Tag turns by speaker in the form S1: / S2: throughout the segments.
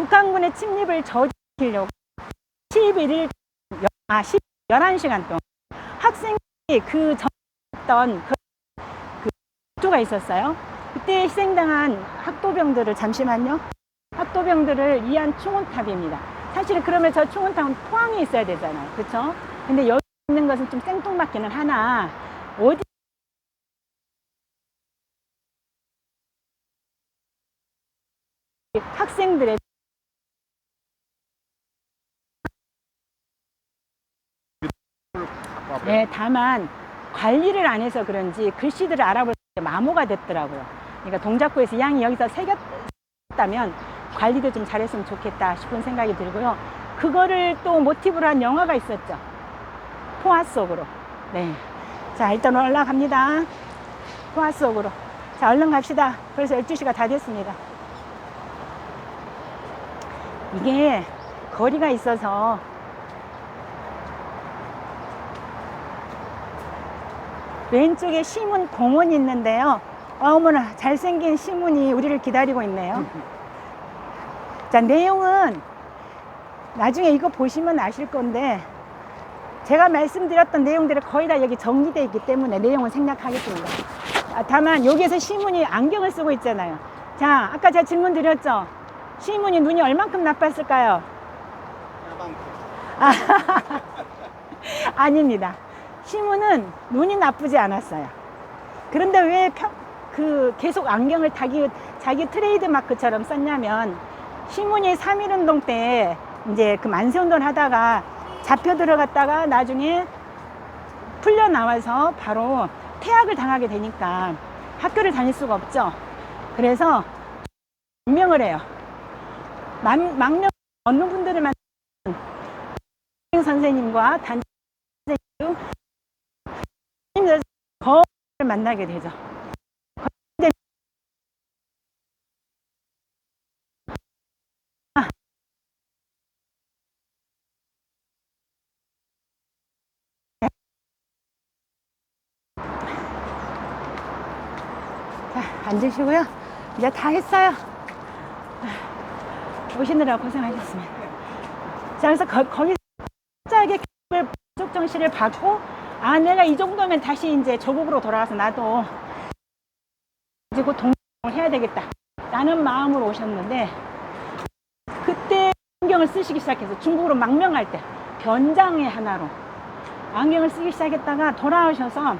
S1: 북한군의 침입을 저지하려고 11일, 아, 10, 11시간 동안 학생이 그 전했던 그, 그 학조가 있었어요. 그때 희생당한 학도병들을 잠시만요. 학도병들을 위한 충원탑입니다. 사실 그러면 저 충원탑은 포항에 있어야 되잖아요. 그렇죠? 근데 여기 있는 것은 좀 생뚱맞기는 하나 어디 학생들의 네, 다만 관리를 안 해서 그런지 글씨들을 알아볼 때 마모가 됐더라고요. 그러니까 동작구에서 양이 여기서 새겼다면 관리도 좀 잘했으면 좋겠다 싶은 생각이 들고요. 그거를 또 모티브로 한 영화가 있었죠. 포화 속으로. 네. 자, 일단 올라갑니다. 포화 속으로. 자, 얼른 갑시다. 벌써 12시가 다 됐습니다. 이게 거리가 있어서 왼쪽에 시문 공원이 있는데요. 어머나 잘생긴 시문이 우리를 기다리고 있네요. 자 내용은 나중에 이거 보시면 아실 건데 제가 말씀드렸던 내용들이 거의 다 여기 정리되어 있기 때문에 내용은 생략하겠습니다. 아, 다만 여기에서 시문이 안경을 쓰고 있잖아요. 자 아까 제가 질문 드렸죠. 시문이 눈이 얼만큼 나빴을까요? 아, 아닙니다. 시문은 눈이 나쁘지 않았어요. 그런데 왜 평, 그 계속 안경을 자기, 자기 트레이드 마크처럼 썼냐면 시문이 3.1 운동 때 이제 그 만세 운동 하다가 잡혀 들어갔다가 나중에 풀려 나와서 바로 퇴학을 당하게 되니까 학교를 다닐 수가 없죠. 그래서 망명을 해요. 만, 망명 어느 분들을 만 선생님과 단 선생님 거를 만나게 되죠. 아. 자, 앉으시고요. 이제 다 했어요. 오시느라 고생하셨습니다. 자, 그래서 거, 거기서 갑자기 부족 정시를 받고 아 내가 이 정도면 다시 이제 조국으로 돌아와서 나도 가지고 동경을 해야 되겠다. 라는 마음으로 오셨는데 그때 안경을 쓰시기 시작해서 중국으로 망명할 때 변장의 하나로 안경을 쓰기 시작했다가 돌아오셔서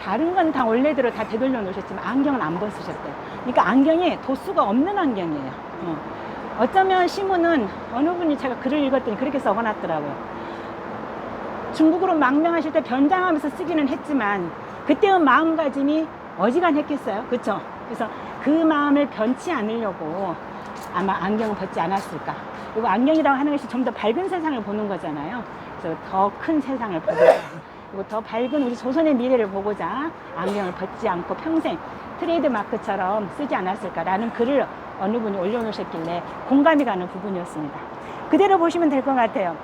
S1: 다른 건 다 원래대로 다 되돌려 놓으셨지만 안경은 안 벗으셨대요. 그러니까 안경이 도수가 없는 안경이에요. 어. 어쩌면 시문은 어느 분이 제가 글을 읽었더니 그렇게 적어놨더라고요 중국으로 망명하실 때 변장하면서 쓰기는 했지만 그때의 마음가짐이 어지간했겠어요. 그렇죠? 그래서 그 마음을 변치 않으려고 아마 안경을 벗지 않았을까. 그리고 안경이라고 하는 것이 좀 더 밝은 세상을 보는 거잖아요. 그래서 더 큰 세상을 보고자 그리고 더 밝은 우리 조선의 미래를 보고자 안경을 벗지 않고 평생 트레이드 마크처럼 쓰지 않았을까라는 글을 어느 분이 올려놓으셨길래 공감이 가는 부분이었습니다. 그대로 보시면 될 것 같아요.